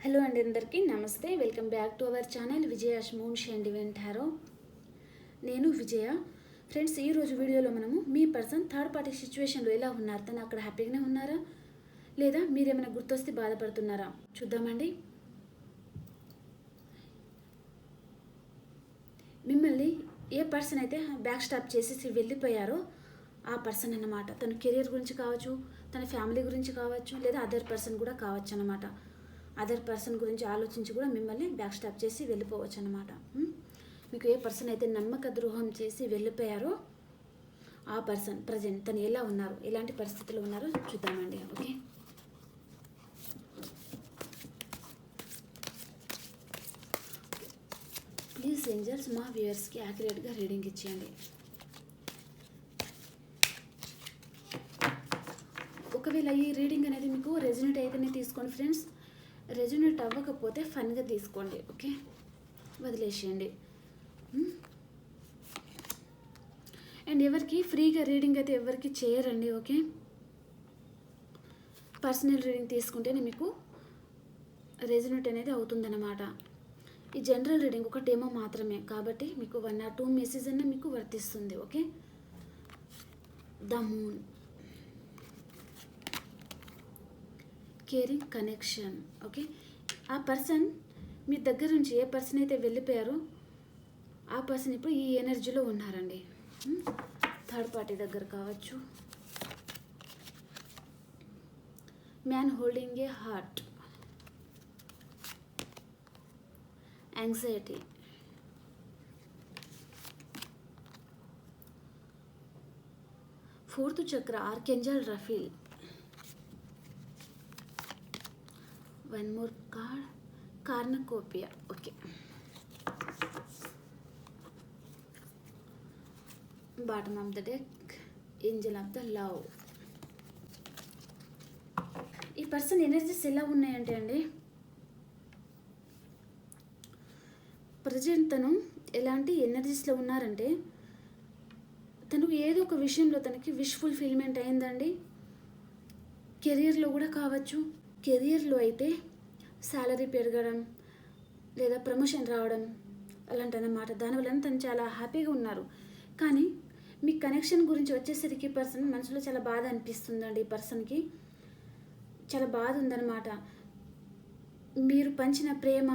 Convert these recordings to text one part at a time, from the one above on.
Hello అండి అందరికీ. Namaste. Welcome back to our channel. Vijaya moon షండి వింటారో నేను విజయ. ఫ్రెండ్స్ ఈరోజు వీడియోలో మనము మీ పర్సన్ థర్డ్ పార్టీ సిచ్యువేషన్లో ఎలా ఉన్నారు? తను అక్కడ హ్యాపీగానే ఉన్నారా? లేదా మీరేమైనా గుర్తొస్తే బాధపడుతున్నారా? చూద్దామండి. మిమ్మల్ని ఏ పర్సన్ అయితే బ్యాక్ స్టాప్ చేసేసి వెళ్ళిపోయారో ఆ పర్సన్ అన్నమాట. తన కెరియర్ గురించి కావచ్చు తన ఫ్యామిలీ గురించి కావచ్చు లేదా అదర్ పర్సన్ కూడా కావచ్చు అన్నమాట. అదర్ పర్సన్ గురించి ఆలోచించి కూడా మిమ్మల్ని బ్యాక్ స్టాప్ చేసి వెళ్ళిపోవచ్చు అనమాట మీకు ఏ పర్సన్ అయితే నమ్మక ద్రోహం చేసి వెళ్ళిపోయారో ఆ పర్సన్ ప్రజెంట్ తను ఎలా ఉన్నారు ఎలాంటి పరిస్థితుల్లో ఉన్నారో చూద్దామండి ఓకే? ప్లీజ్ ఏంజల్స్ మా వ్యూయర్స్కి యాక్యురేట్గా రీడింగ్ ఇచ్చేయండి. ఒకవేళ ఈ రీడింగ్ అనేది మీకు రెజినెట్ అయితేనే తీసుకోండి ఫ్రెండ్స్ రెజినేట్ అవ్వకపోతే ఫన్గా తీసుకోండి ఓకే? వదిలేసేయండి. అండ్ ఎవరికి ఫ్రీగా రీడింగ్ అయితే ఎవరికి చేయరండి ఓకే? పర్సనల్ రీడింగ్ తీసుకుంటేనే మీకు రెజినేట్ అనేది అవుతుందన్నమాట. ఈ జనరల్ రీడింగ్ ఒక టేమో మాత్రమే కాబట్టి మీకు వన్ ఆర్ టూ మెసేజ్ అన్న మీకు వర్తిస్తుంది okay? The moon. Caring connection okay ఆ పర్సన్ మీ దగ్గర నుంచి ఏ పర్సన్ అయితే వెళ్ళిపోయారో ఆ పర్సన్ ఇప్పుడు ఈ ఎనర్జీలో ఉన్నారండి. Hmm? థర్డ్ పార్టీ దగ్గర కావచ్చు. Man holding a heart anxiety fourth chakra archangel Raphael one more car cornucopia okay bottom of the deck angel of the love ఈ పర్సన్ ఎనర్జీస్ ఎలా ఉన్నాయంటే అండి ప్రజెంట్ తను ఎలాంటి ఎనర్జీస్లో ఉన్నారంటే తనకు ఏదో ఒక విషయంలో తనకి విష్ ఫుల్ఫిల్మెంట్ అయిందండి. కెరియర్లో కూడా కావచ్చు కెరియర్లో అయితే శాలరీ పెరగడం లేదా ప్రమోషన్ రావడం అలాంటి అన్నమాట దానివల్ల తను చాలా హ్యాపీగా ఉన్నారు. కానీ మీ కనెక్షన్ గురించి వచ్చేసరికి పర్సన్ మనసులో చాలా బాధ అనిపిస్తుందండి. ఈ పర్సన్కి చాలా బాధ ఉందన్నమాట. మీరు పంచిన ప్రేమ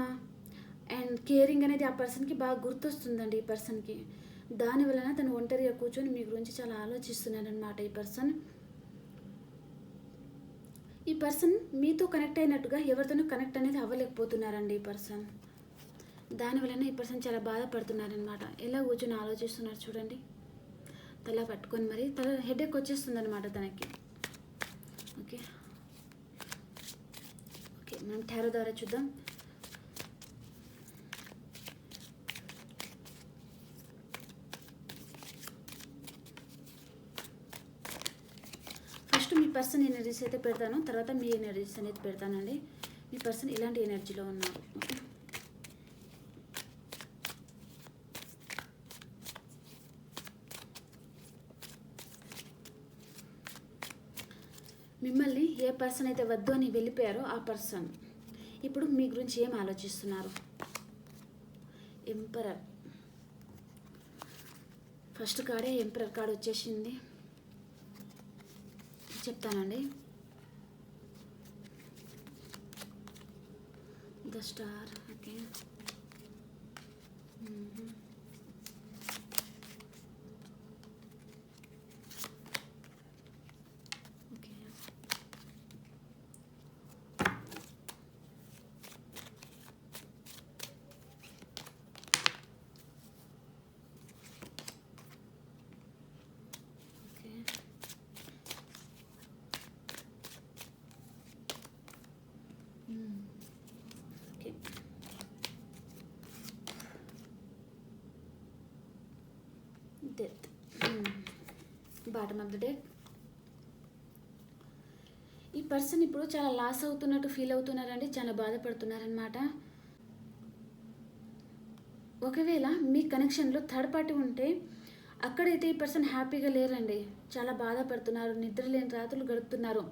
అండ్ కేరింగ్ అనేది ఆ పర్సన్కి బాగా గుర్తొస్తుందండి ఈ పర్సన్కి. దాని వలన తను ఒంటరిగా కూర్చొని మీ గురించి చాలా ఆలోచిస్తున్నాడనమాట ఈ పర్సన్. ఈ పర్సన్ మీతో కనెక్ట్ అయినట్టుగా ఎవరితోనూ కనెక్ట్ అనేది అవ్వలేకపోతున్నారండి ఈ పర్సన్. దానివలన ఈ పర్సన్ చాలా బాధపడుతున్నారనమాట ఎలా కూర్చొని ఆలోచిస్తున్నారు చూడండి. తల పట్టుకొని మరి తల హెడేక్ వచ్చేస్తుందనమాట తనకి. ఓకే. ఓకే మనం టారో ద్వారా చూద్దాం ఫస్ట్ మీ పర్సన్ ఎనర్జీస్ అయితే పెడతాను. తర్వాత మీ ఎనర్జీస్ అనేది పెడతానండి. మీ పర్సన్ ఇలాంటి ఎనర్జీలో ఉన్నారు ఓకే? మిమ్మల్ని ఏ పర్సన్ అయితే వద్దు అని వెళ్ళిపోయారో ఆ పర్సన్ ఇప్పుడు మీ గురించి ఏం ఆలోచిస్తున్నారు? ఎంపరర్ ఫస్ట్ కార్డే ఎంపరర్ కార్డ్ వచ్చేసింది. చెప్తానండి. The star okay okay okay death bottom of the deck ఈ పర్సన్ ఇప్పుడు చాలా లాస్ అవుతున్నట్టు ఫీల్ అవుతున్నారండి చాలా బాధపడుతున్నారనమాట ఒకవేళ మీ కనెక్షన్లో థర్డ్ పార్టీ ఉంటే అక్కడైతే ఈ పర్సన్ హ్యాపీగా లేరండి. చాలా బాధపడుతున్నారు నిద్ర లేని రాత్రులు గడుపుతున్నారు.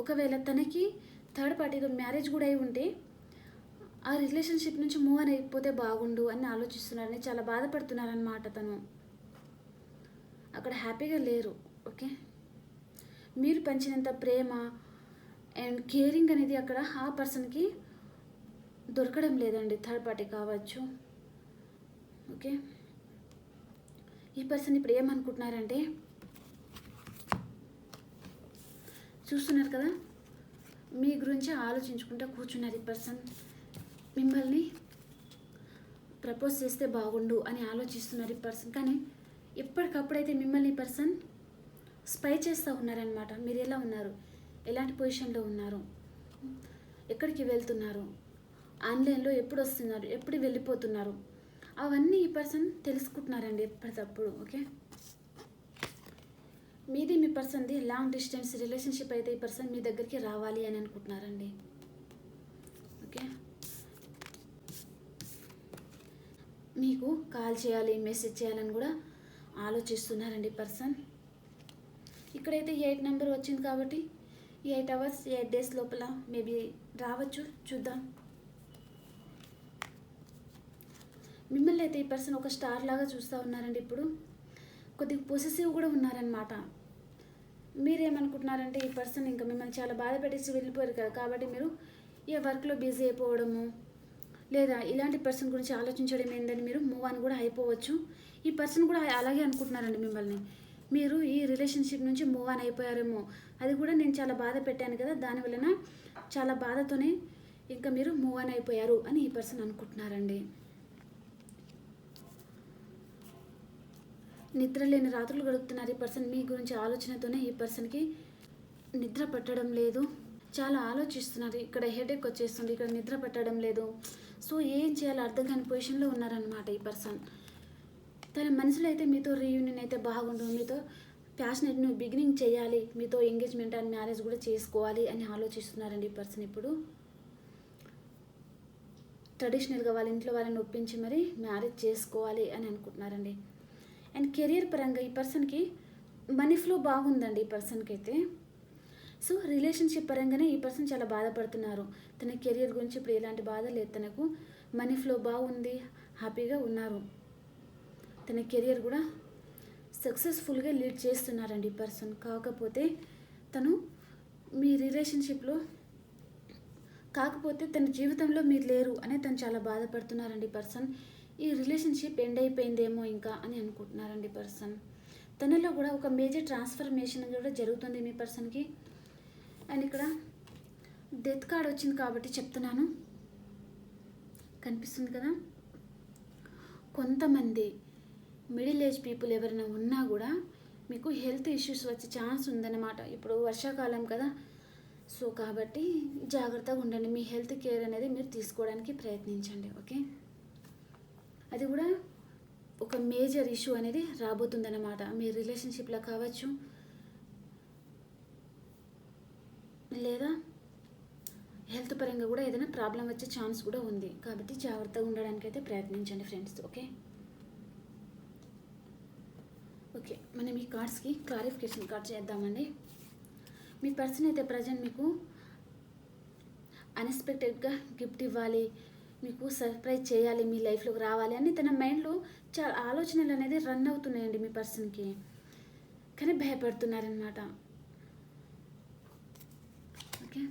ఒకవేళ తనకి థర్డ్ పార్టీతో మ్యారేజ్ కూడా అయి ఉంటే ఆ రిలేషన్షిప్ నుంచి మూవ్ అని అయిపోతే బాగుండు అని ఆలోచిస్తున్నారని చాలా బాధపడుతున్నారనమాట తను. అక్కడ హ్యాపీగా లేరు ఓకే? మీరు పెంచినంత ప్రేమ అండ్ కేరింగ్ అనేది అక్కడ ఆ పర్సన్కి దొరకడం లేదండి థర్డ్ పార్టీ కావచ్చు ఓకే? ఈ పర్సన్ ఇప్పుడు ఏమనుకుంటున్నారంటే చూస్తున్నారు కదా మీ గురించి ఆలోచించుకుంటూ కూర్చున్నారు ఈ పర్సన్. మిమ్మల్ని ప్రపోజ్ చేస్తే బాగుండు అని ఆలోచిస్తున్నారు ఈ పర్సన్. కానీ ఎప్పటికప్పుడైతే మిమ్మల్ని ఈ పర్సన్ స్పై చేస్తూ ఉన్నారనమాట మీరు ఎలా ఉన్నారు? ఎలాంటి పొజిషన్లో ఉన్నారు? ఎక్కడికి వెళ్తున్నారు? ఆన్లైన్లో ఎప్పుడు వస్తున్నారు? ఎప్పుడు వెళ్ళిపోతున్నారు? అవన్నీ ఈ పర్సన్ తెలుసుకుంటున్నారండి ఎప్పటికప్పుడు ఓకే? మీది మీ పర్సన్ది లాంగ్ డిస్టెన్స్ రిలేషన్షిప్ అయితే ఈ పర్సన్ మీ దగ్గరికి రావాలి అని అనుకుంటున్నారండి ఓకే? మీకు కాల్ చేయాలి మెసేజ్ చేయాలని కూడా ఆలోచిస్తున్నారండి పర్సన్. ఇక్కడైతే ఎయిట్ నెంబర్ వచ్చింది కాబట్టి ఎయిట్ అవర్స్ ఎయిట్ డేస్ లోపల మేబీ రావచ్చు చూద్దాం. మిమ్మల్ని అయితే ఈ పర్సన్ ఒక స్టార్ లాగా చూస్తూ ఉన్నారండి ఇప్పుడు. కొద్దిగా పొసెసివ్ కూడా ఉన్నారనమాట మీరేమనుకుంటున్నారంటే ఈ పర్సన్ ఇంకా మిమ్మల్ని చాలా బాధ పెట్టేసి వెళ్ళిపోయారు కదా కాబట్టి మీరు ఏ వర్క్లో బిజీ అయిపోవడము లేదా ఇలాంటి పర్సన్ గురించి ఆలోచించడం ఏందని మీరు మూవ్ అని కూడా అయిపోవచ్చు. ఈ పర్సన్ కూడా అలాగే అనుకుంటున్నారండి మిమ్మల్ని. మీరు ఈ రిలేషన్షిప్ నుంచి మూవ్ ఆన్ అయిపోయారేమో. అది కూడా నేను చాలా బాధ పెట్టాను కదా దాని వలన చాలా బాధతోనే ఇంకా మీరు మూవ్ ఆన్ అయిపోయారు అని ఈ పర్సన్ అనుకుంటున్నారండి. నిద్ర లేని రాత్రులు గడుపుతున్నారు ఈ పర్సన్. మీ గురించి ఆలోచనతోనే ఈ పర్సన్కి నిద్ర పట్టడం లేదు. చాలా ఆలోచిస్తున్నారు. ఇక్కడ హెడేక్ వచ్చేస్తుంది. ఇక్కడ నిద్ర పట్టడం లేదు. సో ఏం చేయాలో అర్థం కాని పొజిషన్లో ఉన్నారనమాట ఈ పర్సన్. తన మనసులో అయితే మీతో రీయూనియన్ అయితే బాగుండు మీతో ప్యాషనెట్ను బిగినింగ్ చేయాలి మీతో ఎంగేజ్మెంట్ అండ్ మ్యారేజ్ కూడా చేసుకోవాలి అని ఆలోచిస్తున్నారండి ఈ పర్సన్ ఇప్పుడు. ట్రెడిషనల్గా వాళ్ళ ఇంట్లో వాళ్ళని ఒప్పించి మరి మ్యారేజ్ చేసుకోవాలి అని అనుకుంటున్నారండి. అండ్ కెరియర్ పరంగా ఈ పర్సన్కి మనీ ఫ్లో బాగుందండి ఈ పర్సన్కి అయితే. సో రిలేషన్షిప్ పరంగానే ఈ పర్సన్ చాలా బాధపడుతున్నారు. తన కెరియర్ గురించి ఇప్పుడు ఎలాంటి బాధ లేదు తనకు మనీ ఫ్లో బాగుంది హ్యాపీగా ఉన్నారు. తన కెరియర్ కూడా సక్సెస్ఫుల్గా లీడ్ చేస్తున్నారండి ఈ పర్సన్. కాకపోతే తను మీ రిలేషన్షిప్లో కాకపోతే తన జీవితంలో మీరు లేరు అని తను చాలా బాధపడుతున్నారండి పర్సన్. ఈ రిలేషన్షిప్ ఎండ్ అయిపోయిందేమో ఇంకా అని అనుకుంటున్నారండి పర్సన్. తనలో కూడా ఒక మేజర్ ట్రాన్స్ఫర్మేషన్ కూడా జరుగుతుంది మీ పర్సన్కి. అండ్ ఇక్కడ డెత్ కార్డ్ వచ్చింది కాబట్టి చెప్తున్నాను. కనిపిస్తుంది కదా? కొంతమంది మిడిల్ ఏజ్ పీపుల్ ఎవరైనా ఉన్నా కూడా మీకు హెల్త్ ఇష్యూస్ వచ్చే ఛాన్స్ ఉందన్నమాట. ఇప్పుడు వర్షాకాలం కదా. సో కాబట్టి జాగ్రత్తగా ఉండండి. మీ హెల్త్ కేర్ అనేది మీరు తీసుకోవడానికి ప్రయత్నించండి. ఓకే? అది కూడా ఒక మేజర్ ఇష్యూ అనేది రాబోతుందన్నమాట. మీ రిలేషన్షిప్లో కావచ్చు. లేదా హెల్త్ పరంగా కూడా ఏదైనా ప్రాబ్లం వచ్చే ఛాన్స్ కూడా ఉంది. కాబట్టి జాగ్రత్తగా ఉండడానికి అయితే ప్రయత్నించండి ఫ్రెండ్స్ ఓకే ఓకే మనం ఈ కార్డ్స్కి క్లారిఫికేషన్ కార్డ్ చేద్దామండి. మీ పర్సన్ అయితే ప్రజెంట్ మీకు అన్ఎక్స్పెక్టెడ్గా గిఫ్ట్ ఇవ్వాలి మీకు సర్ప్రైజ్ చేయాలి మీ లైఫ్లోకి రావాలి అని తన మైండ్లో చాలా ఆలోచనలు అనేది రన్ అవుతున్నాయండి మీ పర్సన్కి. కానీ భయపడుతున్నారనమాట ఓకే?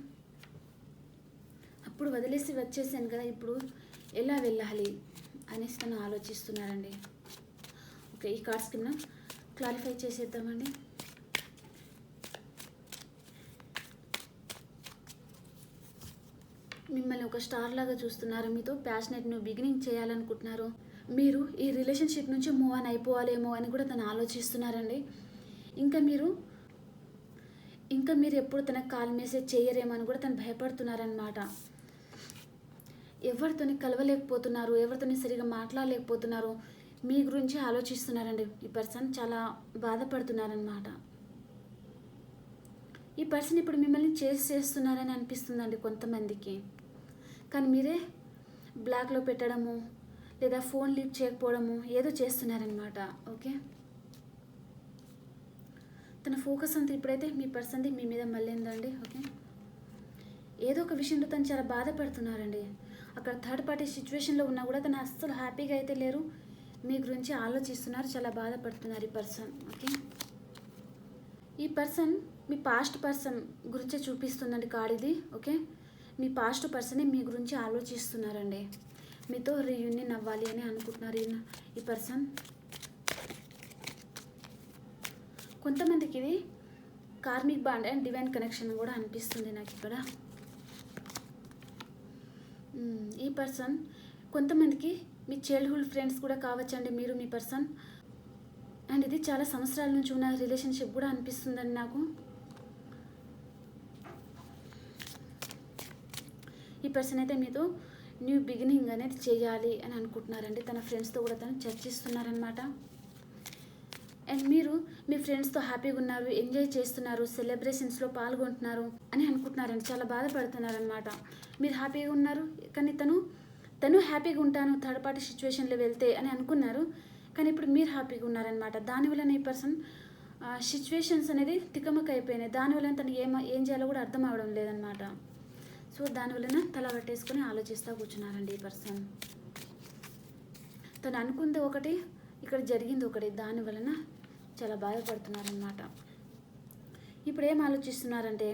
అప్పుడు వదిలేసి వచ్చేసాను కదా ఇప్పుడు ఎలా వెళ్ళాలి అనేసి తను ఆలోచిస్తున్నారండి. ఓకే ఈ కార్డ్స్ కింద క్లారిఫై చేసేద్దామండి. మిమ్మల్ని ఒక స్టార్ లాగా చూస్తున్నారు. మీతో ప్యాషనెట్ను బిగినింగ్ చేయాలనుకుంటున్నారు. మీరు ఈ రిలేషన్షిప్ నుంచి మూవ్ ఆన్ అయిపోవాలేమో అని కూడా తను ఆలోచిస్తున్నారండి. ఇంకా మీరు ఇంకా మీరు ఎప్పుడు తనకు కాల్ మెసేజ్ చేయరేమో అని కూడా తను భయపడుతున్నారనమాట ఎవరితోని కలవలేకపోతున్నారు ఎవరితోని సరిగా మాట్లాడలేకపోతున్నారు మీ గురించి ఆలోచిస్తున్నారండి. ఈ పర్సన్ చాలా బాధపడుతున్నారనమాట ఈ పర్సన్ ఇప్పుడు మిమ్మల్ని చేసి చేస్తున్నారని అనిపిస్తుందండి కొంతమందికి. కానీ మీరే బ్లాక్లో పెట్టడము లేదా ఫోన్ లీవ్ చేయకపోవడము ఏదో చేస్తున్నారనమాట ఓకే? తన ఫోకస్ అంతా ఇప్పుడైతే మీ పర్సన్ది మీ మీద మళ్ళీందండి. ఓకే? ఏదో ఒక విషయంలో తను చాలా బాధపడుతున్నారండి. అక్కడ థర్డ్ పార్టీ సిచ్యువేషన్లో ఉన్నా కూడా తను అస్సలు హ్యాపీగా అయితే లేరు. మీ గురించి ఆలోచిస్తున్నారు చాలా బాధపడుతున్నారు ఈ పర్సన్ ఓకే? ఈ పర్సన్ మీ పాస్ట్ పర్సన్ గురించే చూపిస్తుందండి కార్డ్ ఇది ఓకే? మీ పాస్ట్ పర్సనే మీ గురించి ఆలోచిస్తున్నారండి. మీతో రీయూనియన్ అవ్వాలి అని అనుకుంటున్నారు ఈ- పర్సన్. కొంతమందికి ఇది karmic bond and divine connection కూడా అనిపిస్తుంది నాకు ఇక్కడ. ఈ పర్సన్ కొంతమందికి మీ చైల్డ్హుడ్ ఫ్రెండ్స్ కూడా కావచ్చండి మీరు మీ పర్సన్ అండ్ ఇది చాలా సంవత్సరాల నుంచి ఉన్న రిలేషన్షిప్ కూడా అనిపిస్తుందండి నాకు. ఈ పర్సన్ అయితే మీతో న్యూ బిగినింగ్ అనేది చేయాలి అని అనుకుంటున్నారండి. తన ఫ్రెండ్స్తో కూడా తను చర్చిస్తున్నారనమాట అండ్ మీరు మీ ఫ్రెండ్స్తో హ్యాపీగా ఉన్నారు ఎంజాయ్ చేస్తున్నారు సెలబ్రేషన్స్లో పాల్గొంటున్నారు అని అనుకుంటున్నారండి. చాలా బాధపడుతున్నారనమాట మీరు హ్యాపీగా ఉన్నారు కానీ తను తను హ్యాపీగా ఉంటాను థర్డ్ పార్టీ సిచ్యువేషన్లో వెళ్తే అని అనుకున్నారు. కానీ ఇప్పుడు మీరు హ్యాపీగా ఉన్నారనమాట దానివల్ల ఈ పర్సన్ సిచ్యువేషన్స్ అనేది తికమక అయిపోయినాయి దానివల్ల తను ఏం ఏం చేయాలో కూడా అర్థం అవడం లేదనమాట సో దానివలన తల పట్టేసుకొని ఆలోచిస్తూ కూర్చున్నారండి ఈ పర్సన్ తను అనుకుంది ఒకటి ఇక్కడ జరిగింది ఒకటి. దాని వలన చాలా బాధపడుతున్నారనమాట ఇప్పుడు ఏం ఆలోచిస్తున్నారంటే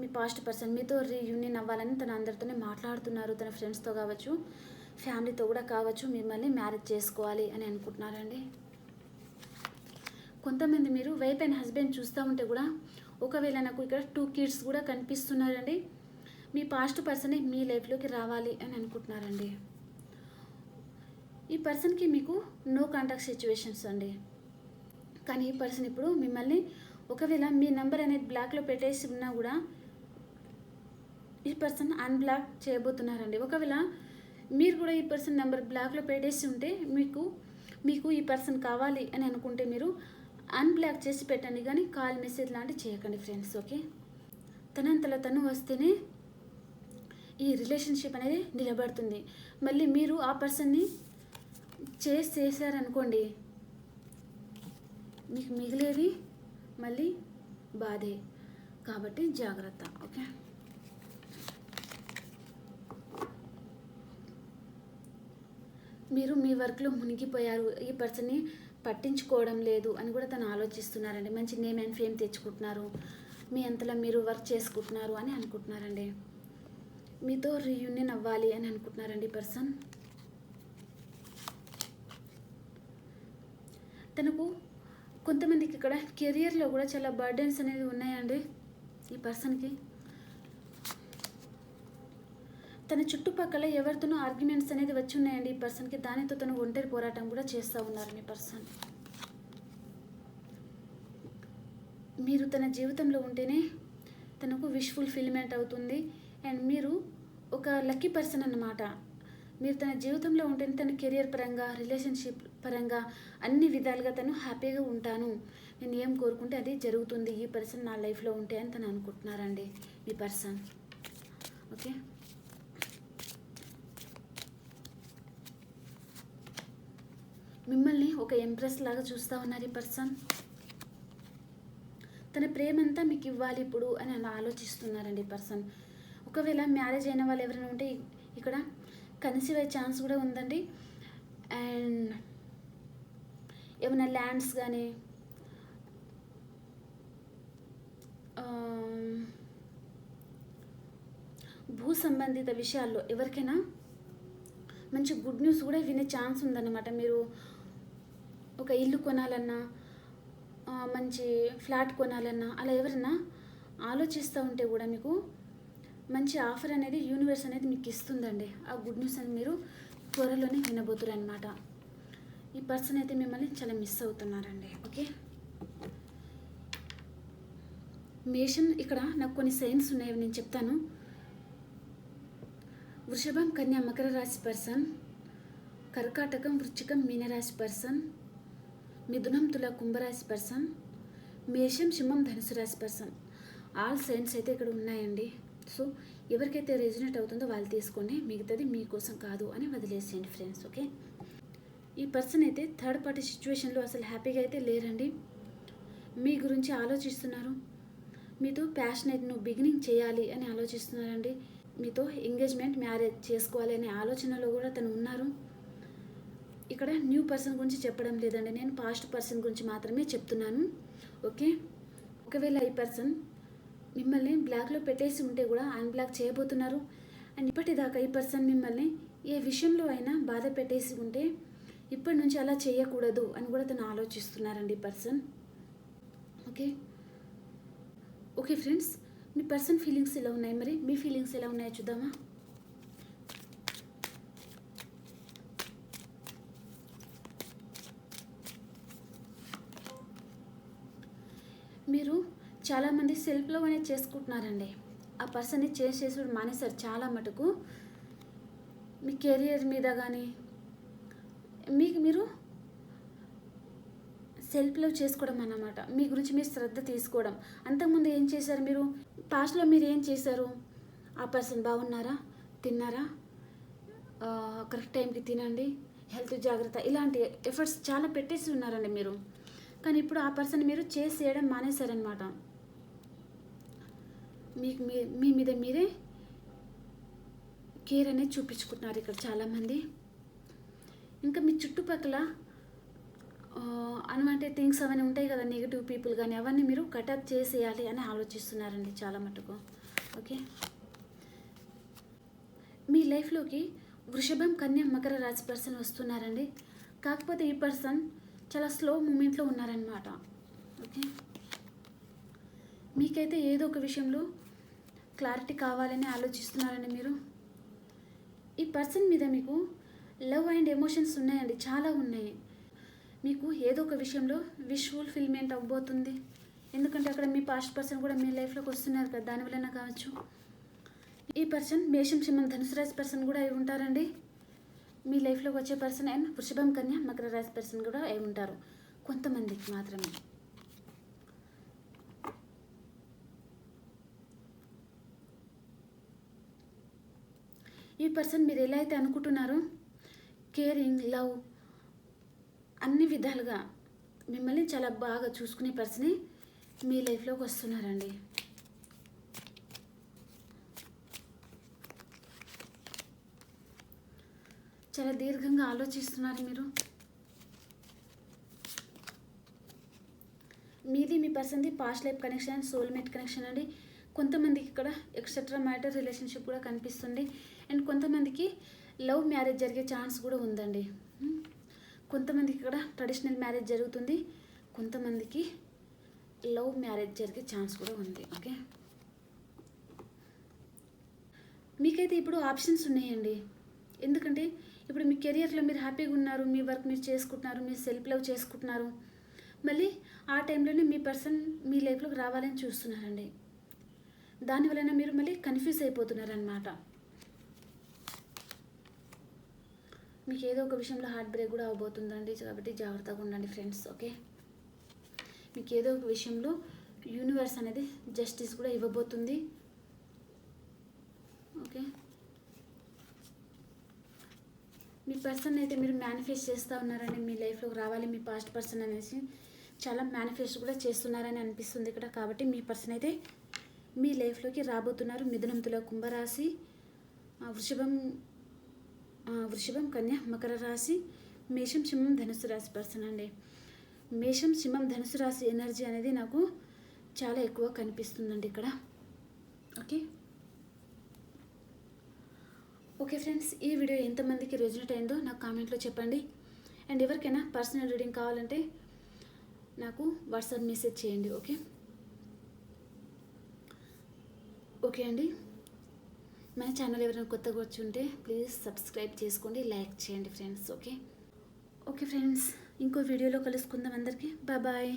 మీ పాస్ట్ పర్సన్ మీతో రీయూనియన్ అవ్వాలని తన అందరితోనే మాట్లాడుతున్నారు తన ఫ్రెండ్స్తో కావచ్చు ఫ్యామిలీతో కూడా కావచ్చు మిమ్మల్ని మ్యారేజ్ చేసుకోవాలి అని అనుకుంటున్నారండి. కొంతమంది మీరు వైఫ్ అండ్ హస్బెండ్ చూస్తూ ఉంటే కూడా ఒకవేళ నాకు ఇక్కడ టూ కిడ్స్ కూడా కనిపిస్తున్నారండి మీ పాస్ట్ పర్సనే మీ లైఫ్లోకి రావాలి అని అనుకుంటున్నారండి. ఈ పర్సన్కి మీకు నో కాంటాక్ట్ సిచ్యువేషన్స్ అండి. కానీ ఈ పర్సన్ ఇప్పుడు మిమ్మల్ని ఒకవేళ మీ నెంబర్ అనేది బ్లాక్లో పెట్టేసి ఉన్నా కూడా ఈ పర్సన్ అన్బ్లాక్ చేయబోతున్నారండి. ఒకవేళ మీరు కూడా ఈ పర్సన్ నెంబర్ బ్లాక్లో పెట్టేసి ఉంటే మీకు మీకు ఈ పర్సన్ కావాలి అని అనుకుంటే మీరు అన్బ్లాక్ చేసి పెట్టండి. కానీ కాల్ మెసేజ్ లాంటివి చేయకండి ఫ్రెండ్స్ ఓకే తనంతలో తను వస్తేనే ఈ రిలేషన్షిప్ అనేది నిలబడుతుంది. మళ్ళీ మీరు ఆ పర్సన్ని చేసి చేశారనుకోండి మీకు మిగిలేది మళ్ళీ బాధే. కాబట్టి జాగ్రత్త ఓకే మీరు మీ వర్క్లో మునిగిపోయారు. ఈ పర్సన్ని పట్టించుకోవడం లేదు అని కూడా తను ఆలోచిస్తున్నారండి. మంచి నేమ్ అండ్ ఫేమ్ తెచ్చుకుంటున్నారు. మీ అంతలా మీరు వర్క్ చేసుకుంటున్నారు అని అనుకుంటున్నారండి. మీతో రీయూనియన్ అవ్వాలి అని అనుకుంటున్నారండి పర్సన్. తనకు కొంతమందికి ఇక్కడ కెరియర్లో కూడా చాలా బర్డెన్స్ అనేది ఉన్నాయండి ఈ పర్సన్కి. తన చుట్టుపక్కల ఎవరితోనో ఆర్గ్యుమెంట్స్ అనేది వచ్చి ఉన్నాయండి ఈ పర్సన్కి దానితో తను ఒంటరి పోరాటం కూడా చేస్తూ ఉన్నారు మీ పర్సన్. మీరు తన జీవితంలో ఉంటేనే తనకు విష్ ఫుల్ఫిల్మెంట్ అవుతుంది. అండ్ మీరు ఒక లక్కీ పర్సన్ అన్నమాట. మీరు తన జీవితంలో ఉంటేనే తన కెరియర్ పరంగా రిలేషన్షిప్ పరంగా అన్ని విధాలుగా తను హ్యాపీగా ఉంటాను. నేను ఏం కోరుకుంటే అది జరుగుతుంది. ఈ పర్సన్ నా లైఫ్లో ఉంటే అని తను అనుకుంటున్నారండి మీ పర్సన్. ఓకే? మిమ్మల్ని ఒక ఎంప్రెస్ లాగా చూస్తూ ఉన్నారు ఈ పర్సన్. తన ప్రేమంతా మీకు ఇవ్వాలి ఇప్పుడు అని అలా ఆలోచిస్తున్నారండి ఈ పర్సన్. ఒకవేళ మ్యారేజ్ అయిన వాళ్ళు ఎవరైనా ఉంటే ఇక్కడ కన్సీవ్ అయ్యే ఛాన్స్ కూడా ఉందండి. అండ్ ఏమైనా ల్యాండ్స్ కానీ భూ సంబంధిత విషయాల్లో ఎవరికైనా మంచి గుడ్ న్యూస్ కూడా వినే ఛాన్స్ ఉందన్నమాట. మీరు ఒక ఇల్లు కొనాలన్నా మంచి ఫ్లాట్ కొనాలన్నా అలా ఎవరైనా ఆలోచిస్తూ ఉంటే కూడా మీకు మంచి ఆఫర్ అనేది యూనివర్స్ అనేది మీకు ఇస్తుందండి. ఆ గుడ్ న్యూస్ అని మీరు త్వరలోనే వినబోతురు అనమాట ఈ పర్సన్ అయితే మిమ్మల్ని చాలా మిస్ అవుతున్నారండి. ఓకే? మేషన్ ఇక్కడ నాకు కొన్ని సైన్స్ ఉన్నాయి నేను చెప్తాను. వృషభం కన్యా మకర రాశి పర్సన్ కర్కాటకం వృచ్చికం మీనరాశి పర్సన్ మిథునం తుల కుంభరాశి పర్సన్ మేషం సింహం ధనుసు రాశి పర్సన్ ఆల్ సైన్స్ అయితే ఇక్కడ ఉన్నాయండి. సో ఎవరికైతే రెజినేట్ అవుతుందో వాళ్ళు తీసుకోండి మిగతాది మీకోసం కాదు అని వదిలేసేయండి ఫ్రెండ్స్ ఓకే ఈ పర్సన్ అయితే థర్డ్ పార్టీ సిచ్యువేషన్లో అసలు హ్యాపీగా అయితే లేరండి. మీ గురించి ఆలోచిస్తున్నారు. మీతో ప్యాషనేట్ నువ్వు బిగినింగ్ చేయాలి అని ఆలోచిస్తున్నారండి. మీతో ఎంగేజ్మెంట్ మ్యారేజ్ చేసుకోవాలి అనే ఆలోచనలో కూడా తను ఉన్నారు. ఇక్కడ న్యూ పర్సన్ గురించి చెప్పడం లేదండి. నేను పాస్ట్ పర్సన్ గురించి మాత్రమే చెప్తున్నాను. ఓకే ఒకవేళ ఈ పర్సన్ మిమ్మల్ని బ్లాక్లో పెట్టేసి ఉంటే కూడా అన్బ్లాక్ చేయబోతున్నారు. అండ్ ఇప్పటిదాకా ఈ పర్సన్ మిమ్మల్ని ఏ విషయంలో అయినా బాధ పెట్టేసి ఉంటే ఇప్పటి నుంచి అలా చేయకూడదు అని కూడా తను ఆలోచిస్తున్నారండి ఈ పర్సన్ ఓకే ఓకే ఫ్రెండ్స్ మీ పర్సన్ ఫీలింగ్స్ ఎలా ఉన్నాయి మరి? మీ ఫీలింగ్స్ ఎలా ఉన్నాయో చూద్దామా? మీరు చాలామంది సెల్ఫ్ లవ్ అనేది చేసుకుంటున్నారండి. ఆ పర్సన్ని చేంజ్ చేసుకోవడం మానేశారు చాలా మటుకు. మీ కెరియర్ మీద కానీ మీకు మీరు సెల్ఫ్ లవ్ చేసుకోవడం అన్నమాట. మీ గురించి మీరు శ్రద్ధ తీసుకోవడం. అంతకుముందు ఏం చేశారు మీరు? పాస్ట్లో మీరు ఏం చేశారు? ఆ పర్సన్ బాగున్నారా? తిన్నారా? కరెక్ట్ టైంకి తినండి. హెల్త్ జాగ్రత్త. ఇలాంటి ఎఫర్ట్స్ చాలా పెట్టేసి ఉన్నారండి మీరు. కానీ ఇప్పుడు ఆ పర్సన్ మీరు చేసి చేయడం మానేశారనమాట మీకు మీ మీ మీద మీరే కేర్ అనేది చూపించుకుంటున్నారు ఇక్కడ చాలామంది. ఇంకా మీ చుట్టుపక్కల అనవంటే థింగ్స్ అవన్నీ ఉంటాయి కదా నెగిటివ్ పీపుల్ కానీ అవన్నీ మీరు కటప్ చేసేయాలి అని ఆలోచిస్తున్నారండి చాలా మటుకు. ఓకే మీ లైఫ్లోకి వృషభం కన్యా మకర రాశి పర్సన్ వస్తున్నారండి. కాకపోతే ఈ పర్సన్ చాలా స్లో మూమెంట్లో ఉన్నారనమాట ఓకే మీకైతే ఏదో ఒక విషయంలో క్లారిటీ కావాలని ఆలోచిస్తున్నారండి మీరు? ఈ పర్సన్ మీద మీకు లవ్ అండ్ ఎమోషన్స్ ఉన్నాయండి చాలా ఉన్నాయి. మీకు ఏదో ఒక విషయంలో విష్ ఫుల్ఫిల్మెంట్ అవ్వబోతుంది. ఎందుకంటే అక్కడ మీ పాస్ట్ పర్సన్ కూడా మీ లైఫ్లోకి వస్తున్నారు కదా దానివల్ల కావచ్చు. ఈ పర్సన్ మేషం సింహం ధనుసు రాశి పర్సన్ కూడా అయి ఉంటారండి. మీ లైఫ్లోకి వచ్చే పర్సన్ అండ్ వృషభం కన్యా మకర రాశి పర్సన్ కూడా అయి ఉంటారు. కొంతమందికి మాత్రమే. ఈ పర్సన్ మీరు ఎలా అయితే అనుకుంటున్నారో కేరింగ్ లవ్ అన్ని విధాలుగా మిమ్మల్ని చాలా బాగా చూసుకునే పర్సనే మీ లైఫ్లోకి వస్తున్నారండి. చాలా దీర్ఘంగా ఆలోచిస్తున్నారు మీరు. మీది మీ పర్సన్ది past life connection and soulmate connection అండి. కొంతమందికి ఇక్కడ ఎక్సెట్రా మ్యాటర్ రిలేషన్షిప్ కూడా కనిపిస్తుంది. అండ్ కొంతమందికి లవ్ మ్యారేజ్ జరిగే ఛాన్స్ కూడా ఉందండి. కొంతమందికి ఇక్కడ ట్రెడిషనల్ మ్యారేజ్ జరుగుతుంది. కొంతమందికి లవ్ మ్యారేజ్ జరిగే ఛాన్స్ కూడా ఉంది. ఓకే? మీకైతే ఇప్పుడు ఆప్షన్స్ ఉన్నాయండి. ఎందుకంటే ఇప్పుడు మీ కెరియర్లో మీరు హ్యాపీగా ఉన్నారు మీ వర్క్ మీరు చేసుకుంటున్నారు మీరు సెల్ఫ్ లవ్ చేసుకుంటున్నారు. మళ్ళీ ఆ టైంలోనే మీ పర్సన్ మీ లైఫ్లోకి రావాలని చూస్తున్నారండి. దానివలన మీరు మళ్ళీ కన్ఫ్యూజ్ అయిపోతున్నారనమాట మీకు ఏదో ఒక విషయంలో హార్ట్ బ్రేక్ కూడా అవబోతుందండి. కాబట్టి జాగ్రత్తగా ఉండండి ఫ్రెండ్స్ ఓకే? మీకు ఏదో ఒక విషయంలో యూనివర్స్ అనేది జస్టిస్ కూడా ఇవ్వబోతుంది. ఓకే? మీ పర్సన్ అయితే మీరు మేనిఫెస్ట్ చేస్తూ ఉన్నారండి మీ లైఫ్లోకి రావాలి మీ పాస్ట్ పర్సన్ అనేసి చాలా మేనిఫెస్ట్ కూడా చేస్తున్నారని అనిపిస్తుంది ఇక్కడ. కాబట్టి మీ పర్సన్ అయితే మీ లైఫ్లోకి రాబోతున్నారు. మిథునం తుల కుంభరాశి వృషభం వృషభం కన్య మకర రాశి మేషం సింహం ధనుసు రాశి పర్సన్ అండి. మేషం సింహం ధనుసు రాశి ఎనర్జీ అనేది నాకు చాలా ఎక్కువ కనిపిస్తుందండి ఇక్కడ. ఓకే ఓకే ఫ్రెండ్స్ ఈ వీడియో ఎంతమందికి రెజినేట్ అయిందో నాకు కామెంట్లో చెప్పండి. అండ్ ఎవరికైనా పర్సనల్ రీడింగ్ కావాలంటే నాకు వాట్సాప్ మెసేజ్ చేయండి ఓకే ఓకే అండి. మన ఛానల్ ఎవరైనా కొత్తగా వచ్చి ఉంటే ప్లీజ్ సబ్స్క్రైబ్ చేసుకోండి లైక్ చేయండి ఫ్రెండ్స్ ఓకే ఓకే ఫ్రెండ్స్ ఇంకో వీడియోలో కలుసుకుందాం అందరికీ. బాయ్